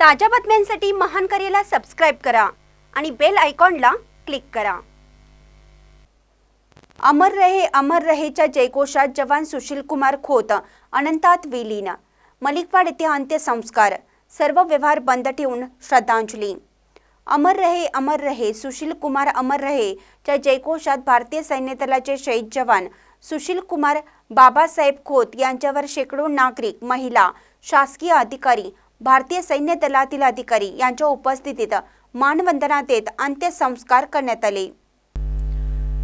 ताज्या बातम्यांसाठी महान करेला सबस्क्राईब करा आणि बेल आयकॉनला क्लिक करा. अमर रहे अमर रहेच्या जयघोषात जवान सुशील कुमार खोत अनंतात विलीन. मलिकवाड येथे अंत्यसंस्कार. सर्व व्यवहार बंद ठेवून श्रद्धांजली. अमर रहे अमर रहे सुशील कुमार अमर रहे च्या जयघोषात भारतीय सैन्य दलाचे शहीद जवान सुशील कुमार बाबासाहेब खोत यांच्यावर शेकडो नागरिक महिला शासकीय अधिकारी भारतीय सैन्य दलातील अधिकारी यांच्या उपस्थितीत मानवंदना देत अंत्यसंस्कार करण्यात आले.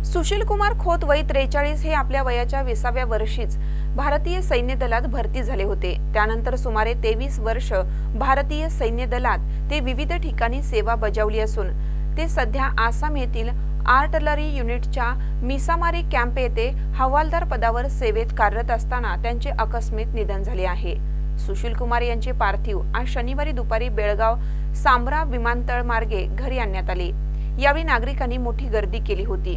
सुशील कुमार खोत वय त्रेचाळीस हे आपल्या वयाच्या विसाव्या वर्षीच भारतीय सैन्य दलात भरती झाले होते. त्यानंतर सुमारे तेवीस वर्ष भारतीय सैन्य दलात ते विविध ठिकाणी सेवा बजावली असून ते सध्या आसाम येथील आर्टलरी युनिटच्या मिसामारी कॅम्प येथे हवालदार पदावर सेवेत कार्यरत असताना त्यांचे आकस्मिक निधन झाले आहे. सुशील कुमार यांचे पार्थिव आज शनिवारी दुपारी बेळगाव सांबरा विमानतळ मार्गे घरी आणण्यात आले. यावेळी नागरिकांनी मोठी गर्दी केली होती.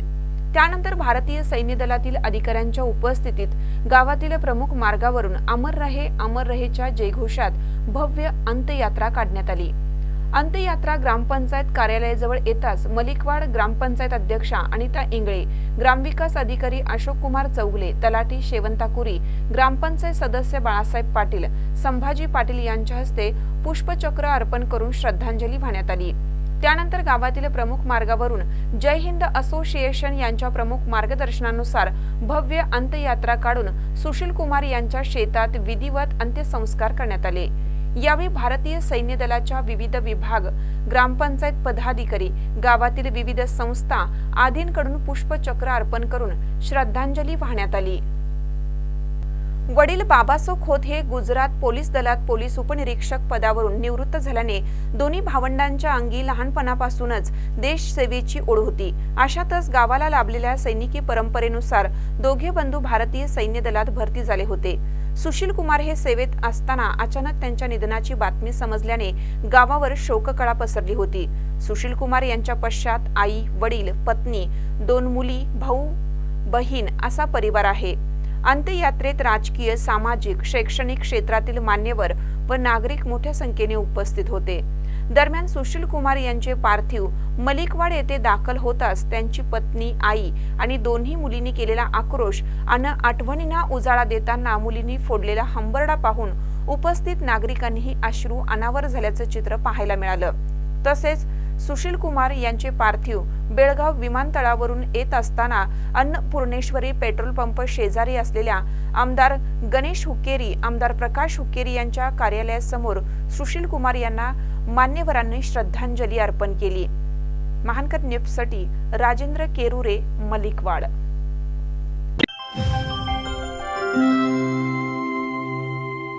त्यानंतर भारतीय सैन्य दलातील अधिकाऱ्यांच्या उपस्थितीत गावातील प्रमुख मार्गावरून अमर रहे अमर रहेच्या जयघोषात भव्य अंत्ययात्रा काढण्यात आली. अंत्ययात्रा ग्रामपंचायत कार्यालयाजवळ येताच मलिकवाड ग्रामपंचायत अध्यक्षा अनिता इंगळे ग्रामविकास अधिकारी अशोक कुमार चौगले तलाठी शेवंताकुरी ग्रामपंचायत सदस्य बाळासाहेब पाटील संभाजी पाटील यांच्या हस्ते पुष्पचक्र अर्पण करून श्रद्धांजली वाहण्यात आली. त्यानंतर गावातील प्रमुख मार्गावरून जय हिंद असोसिएशन यांच्या प्रमुख मार्गदर्शनानुसार भव्य अंत्ययात्रा काढून सुशील कुमार यांच्या शेतात विधिवत अंत्यसंस्कार करण्यात आले. यावेळी भारतीय सैन्य दलाच्या विविध विभाग ग्रामपंचायत पदाधिकारी गावातील विविध संस्था आदींकडून पुष्पचक्र अर्पण करून श्रद्धांजली वाहण्यात आली. वडील बाबासो खोत हे गुजरात पोलीस दलात पोलीस उपनिरीक्षक पदावरून निवृत्त झाल्याने दोन्ही भावंडांच्या अंगी लहानपणापासूनच देशसेवेची ओढ होती. अशातच गावाला लाभलेल्या सैनिकी परंपरेनुसार दोघे बंधू भारतीय सैन्य दलात भरती झाले होते. सुशील कुमार हे सेवेत असताना अचानक त्यांच्या निधनाची बातमी समजल्याने गावावर शोककळा पसरली होती. सुशील कुमार यांच्या पश्चात आई वडील पत्नी दोन मुली भाऊ बहीण असा परिवार आहे. अंत्ययात्रेत राजकीय सामाजिक शैक्षणिक क्षेत्रातील मान्यवर व नागरिक मोठ्या संख्येने उपस्थित होते. दरम्यान सुशील कुमार यांचे पार्थिव मलिकवाड येथे दाखल होताच त्यांची पत्नी आई आणि दोन्ही मुलींनी केलेला आक्रोश आणि आठवणींना उजाळा देताना मुलींनी फोडलेला हंबरडा पाहून उपस्थित नागरिकांनीही अश्रू अनावर झाल्याचं चित्र पाहायला मिळालं. तसेच सुशील कुमार यांचे पार्थिव बेळगाव विमानतळावरून येत असताना अन्नपूर्णेश्वरी पेट्रोल पंप शेजारी असलेल्या आमदार गणेश हुक्केरी आमदार प्रकाश हुक्केरी यांच्या कार्यालयासमोर सुशील कुमार यांना मान्यवरांनी श्रद्धांजली अर्पण केली. महानकर न्यूजसाठी राजेंद्र केरुरे मलिकवाड.